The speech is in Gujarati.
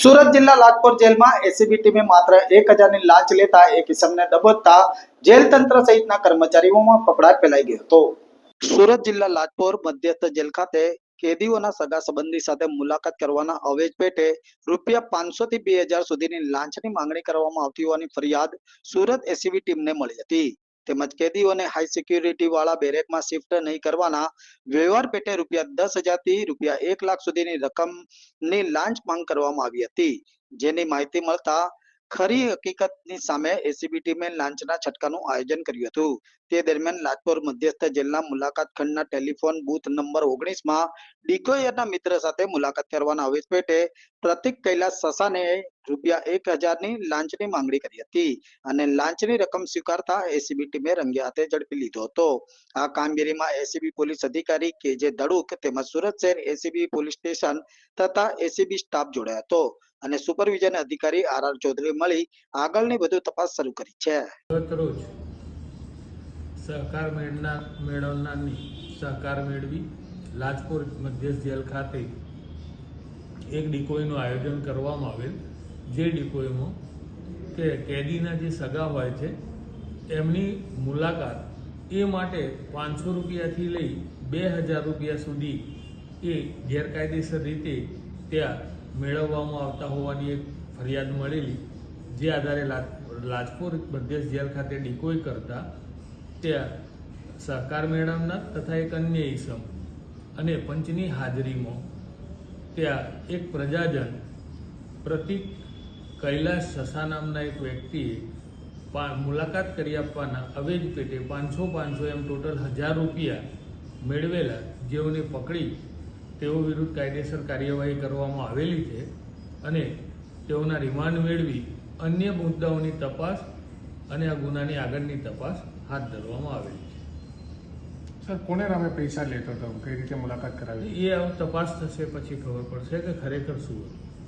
સુરત જિલ્લા લાજપોર જેલમાં એસીબી ટીમે માત્ર એક હજારની લાંચ લેતા એક ઇસમને દબોચતા જેલ તંત્ર સહિતના કર્મચારીઓમાં ફફડાટ ફેલાઈ ગયો હતો. સુરત જિલ્લા લાજપોર મધ્યસ્થ જેલ ખાતે કેદીઓના સગા સંબંધી સાથે મુલાકાત કરવાના અવેજ પેટે રૂપિયા પાંચસો થી બે હજાર સુધીની લાંચની માંગણી કરવામાં આવતી હોવાની ફરિયાદ સુરત એસીબી ટીમને મળી હતી. તેમજ કેદીઓને હાઈ સિક્યુરિટી વાળા બેરેકમાં શિફ્ટ નહીં કરવાના વ્યવહાર પેટે રૂપિયા દસ હજારથી રૂપિયા એક લાખ સુધીની રકમની લાંચ માંગ કરવામાં આવી હતી. જેની માહિતી મળતા ખરી હકીકતની સામે એસીબી ટીમે લાંચના છટકાનું આયોજન કર્યું હતું. તે દરમિયાન લાજપોર મધ્યસ્થ જેલના મુલાકાત ખંડના ટેલિફોન બુથ નંબર ઓગણીસમાં ડિકોયરના મિત્ર સાથે મુલાકાત કરવાના આવેશ પેટે પ્રતિક કૈલાસ સસાને રૂપિયા એક હજારની લાંચની માંગણી કરી હતી અને લાંચની રકમ સ્વીકારતા એસીબી ટીમે રંગે હાથે ઝડપી લીધો હતો. આ કામગીરીમાં એસીબી પોલીસ અધિકારી કે જે દડુક તેમજ સુરત શહેર એસીબી પોલીસ સ્ટેશન તથા એસીબી સ્ટાફ જોડાયો હતો અને સુપરવિઝન અધિકારી આર આર ચૌધરી મળી આગળની વધુ તપાસ શરૂ કરી છે. સહકાર મેળના મેળવનારની સહકાર મેળવી લાજપુર મધ્યસ્થ જેલ ખાતે એક ડિકોઈનું આયોજન કરવામાં આવેલ. જે ડિકોઈમાં કે કેદીના જે સગા હોય છે, એમની મુલાકાત એ માટે પાંચસો રૂપિયાથી લઈ બે હજાર રૂપિયા સુધી એ ગેરકાયદેસર રીતે ત્યાં મેળવવામાં આવતા હોવાની એક ફરિયાદ મળેલી. જે આધારે લાજ- લાજપુર મધ્યસ્થ જેલ ખાતે ડિકોઈ કરતા ત્યાં સહકાર મેળવનાર તથા એક અન્ય ઈસમ અને પંચની હાજરીમાં ત્યાં એક પ્રજાજન, પ્રતિક કૈલાસ સસા નામના એક વ્યક્તિએ મુલાકાત કરી આપવાના અવેજ પેટે પાંચસો પાંચસો એમ ટોટલ હજાર રૂપિયા મેળવેલા, જેઓને પકડી તેઓ વિરુદ્ધ કાયદેસર કાર્યવાહી કરવામાં આવેલી છે અને તેઓના રિમાન્ડ મેળવી અન્ય મુદ્દાઓની તપાસ અને આ ગુનાની આગળની તપાસ હાથ ધરવામાં આવેલી સર કોને નામે પૈસા લેતો હતો? કઈ રીતે મુલાકાત કરાવી? એ તપાસ થશે પછી ખબર પડશે કે ખરેખર શું હતું.